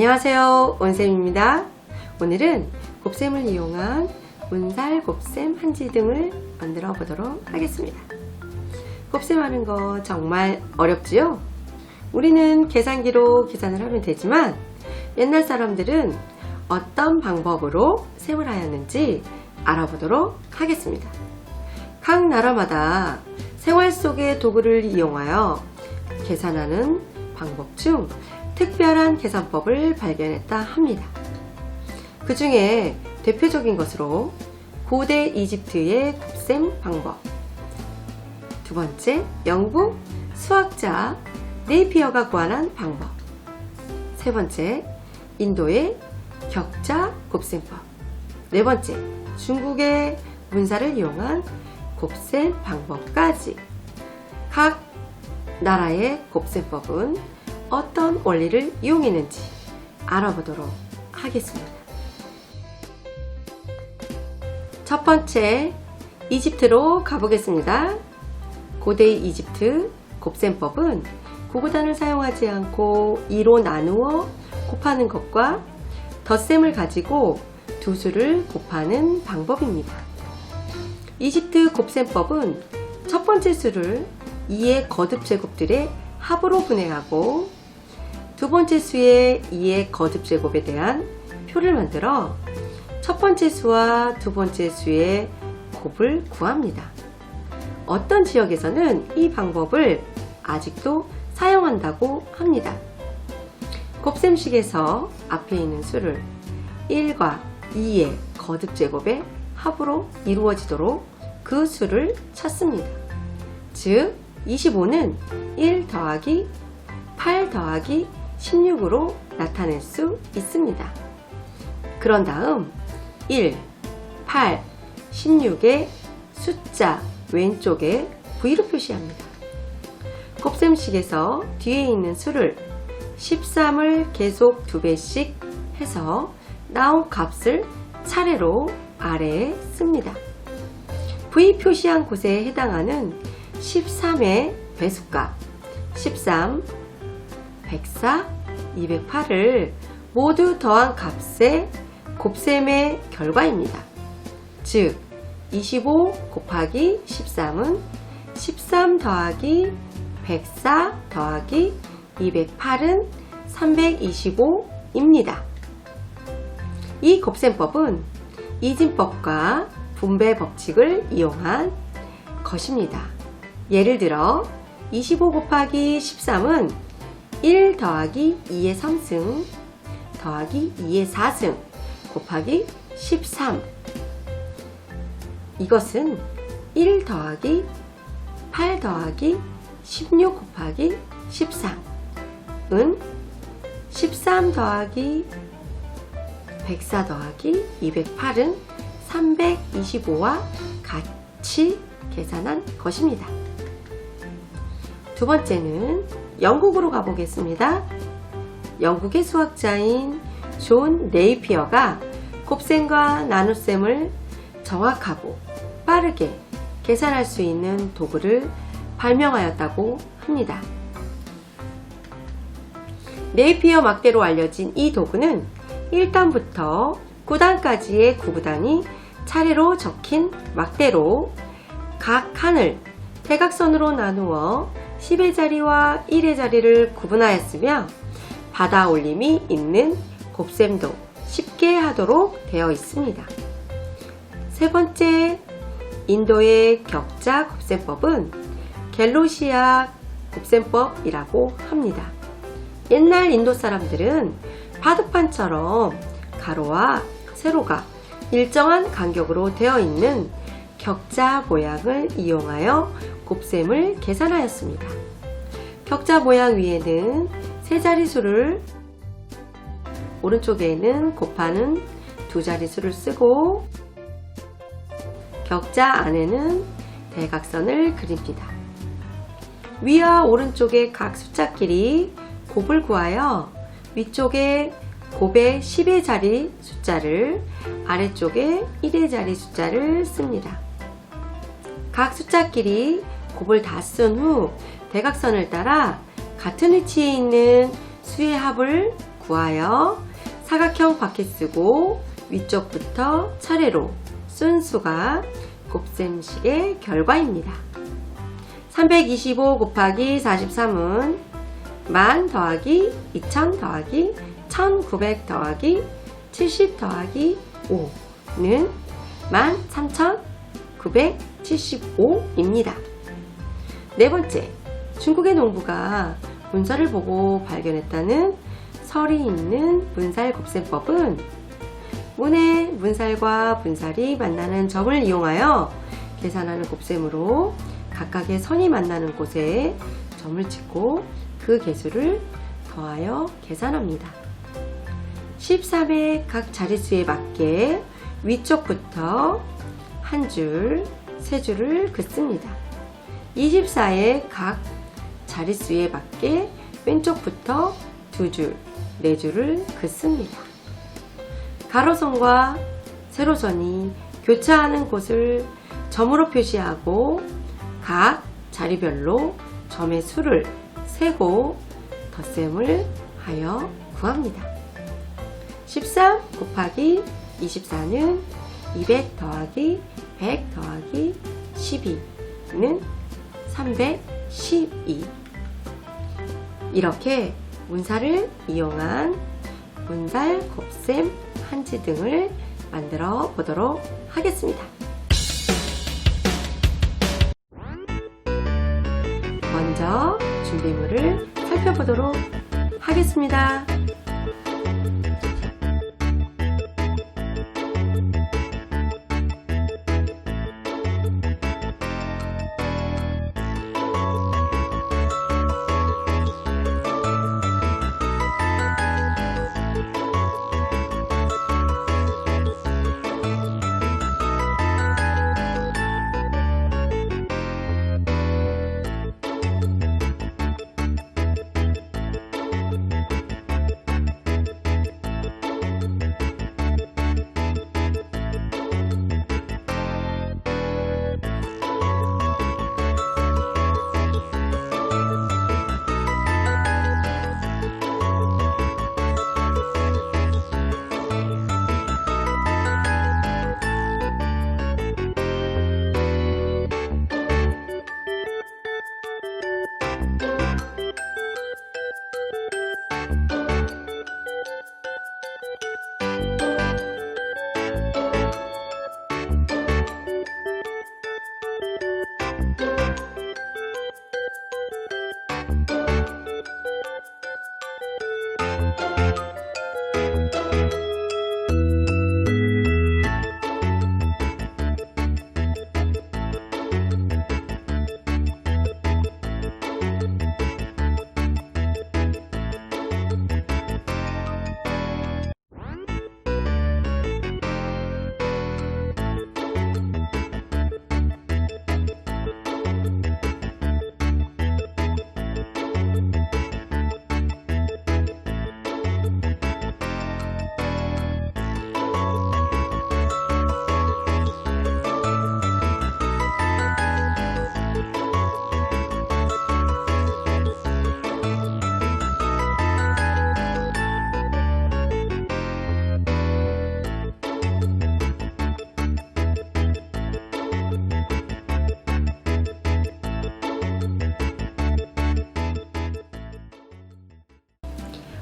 안녕하세요. 원쌤입니다. 오늘은 곱셈을 이용한 문살, 곱셈, 한지 등을 만들어 보도록 하겠습니다. 곱셈 하는 거 정말 어렵지요? 우리는 계산기로 계산을 하면 되지만 옛날 사람들은 어떤 방법으로 셈을 하였는지 알아보도록 하겠습니다. 각 나라마다 생활 속의 도구를 이용하여 계산하는 방법 중 특별한 계산법을 발견했다 합니다. 그 중에 대표적인 것으로 고대 이집트의 곱셈 방법, 두 번째, 영국 수학자 네이피어가 고안한 방법, 세 번째, 인도의 격자 곱셈법, 네 번째, 중국의 문사를 이용한 곱셈 방법까지. 각 나라의 곱셈법은 어떤 원리를 이용했는지 알아보도록 하겠습니다. 첫 번째, 이집트로 가보겠습니다. 고대 이집트 곱셈법은 구구단을 사용하지 않고 2로 나누어 곱하는 것과 덧셈을 가지고 두 수를 곱하는 방법입니다. 이집트 곱셈법은 첫 번째 수를 2의 거듭 제곱들의 합으로 분해하고 두 번째 수의 2의 거듭 제곱에 대한 표를 만들어 첫 번째 수와 두 번째 수의 곱을 구합니다. 어떤 지역에서는 이 방법을 아직도 사용한다고 합니다. 곱셈식에서 앞에 있는 수를 1과 2의 거듭 제곱의 합으로 이루어지도록 그 수를 찾습니다. 즉, 25는 1 더하기 8 더하기 16으로 나타낼 수 있습니다. 그런 다음 1, 8, 16의 숫자 왼쪽에 V로 표시합니다. 곱셈식에서 뒤에 있는 수를 13을 계속 2배씩 해서 나온 값을 차례로 아래에 씁니다. V 표시한 곳에 해당하는 13의 배수값 13, 104, 208을 모두 더한 값의 곱셈의 결과입니다. 즉, 25 곱하기 13은 13 더하기 104 더하기 208은 325입니다. 이 곱셈법은 이진법과 분배 법칙을 이용한 것입니다. 예를 들어 25 곱하기 13은 1 더하기 2의 3승 더하기 2의 4승 곱하기 13 이것은 1 더하기 8 더하기 16 곱하기 13은 13 더하기 104 더하기 208은 325와 같이 계산한 것입니다. 두 번째는 영국으로 가보겠습니다. 영국의 수학자인 존 네이피어가 곱셈과 나눗셈을 정확하고 빠르게 계산할 수 있는 도구를 발명하였다고 합니다. 네이피어 막대로 알려진 이 도구는 1단부터 9단까지의 구구단이 차례로 적힌 막대로 각 칸을 대각선으로 나누어 10의 자리와 1의 자리를 구분하였으며 바다 올림이 있는 곱셈도 쉽게 하도록 되어 있습니다. 세 번째, 인도의 격자 곱셈법은 갤로시아 곱셈법이라고 합니다. 옛날 인도 사람들은 바둑판처럼 가로와 세로가 일정한 간격으로 되어 있는 격자 모양을 이용하여 곱셈을 계산하였습니다. 격자 모양 위에는 세 자리수를 오른쪽에는 곱하는 두 자리수를 쓰고 격자 안에는 대각선을 그립니다. 위와 오른쪽의 각 숫자끼리 곱을 구하여 위쪽에 곱의 10의 자리 숫자를 아래쪽에 1의 자리 숫자를 씁니다. 각 숫자끼리 곱을 다 쓴 후 대각선을 따라 같은 위치에 있는 수의 합을 구하여 사각형 바퀴 쓰고 위쪽부터 차례로 순수가 곱셈식의 결과입니다. 325 곱하기 43은 만 더하기 2000 더하기 1900 더하기 70 더하기 5는 13,975입니다. 네 번째, 중국의 농부가 문서를 보고 발견했다는 설이 있는 문살 곱셈법은 문의 문살과 분살이 만나는 점을 이용하여 계산하는 곱셈으로 각각의 선이 만나는 곳에 점을 찍고 그 개수를 더하여 계산합니다. 13의 각 자릿수에 맞게 위쪽부터 한 줄, 세 줄을 긋습니다. 24의 각 자릿수에 맞게 왼쪽부터 두 줄, 네 줄을 긋습니다. 가로선과 세로선이 교차하는 곳을 점으로 표시하고 각 자리별로 점의 수를 세고 덧셈을 하여 구합니다. 13 곱하기 24는 200 더하기 100 더하기 12는 312 이렇게 문살을 이용한 문살, 곱셈, 한지 등을 만들어 보도록 하겠습니다. 먼저 준비물을 살펴보도록 하겠습니다.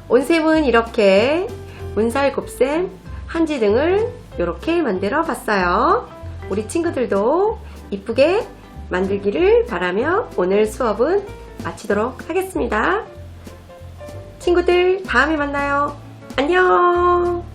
온셈은 이렇게 문살, 곱셈, 한지 등을 이렇게 만들어 봤어요. 우리 친구들도 이쁘게 만들기를 바라며 오늘 수업은 마치도록 하겠습니다. 친구들 다음에 만나요. 안녕!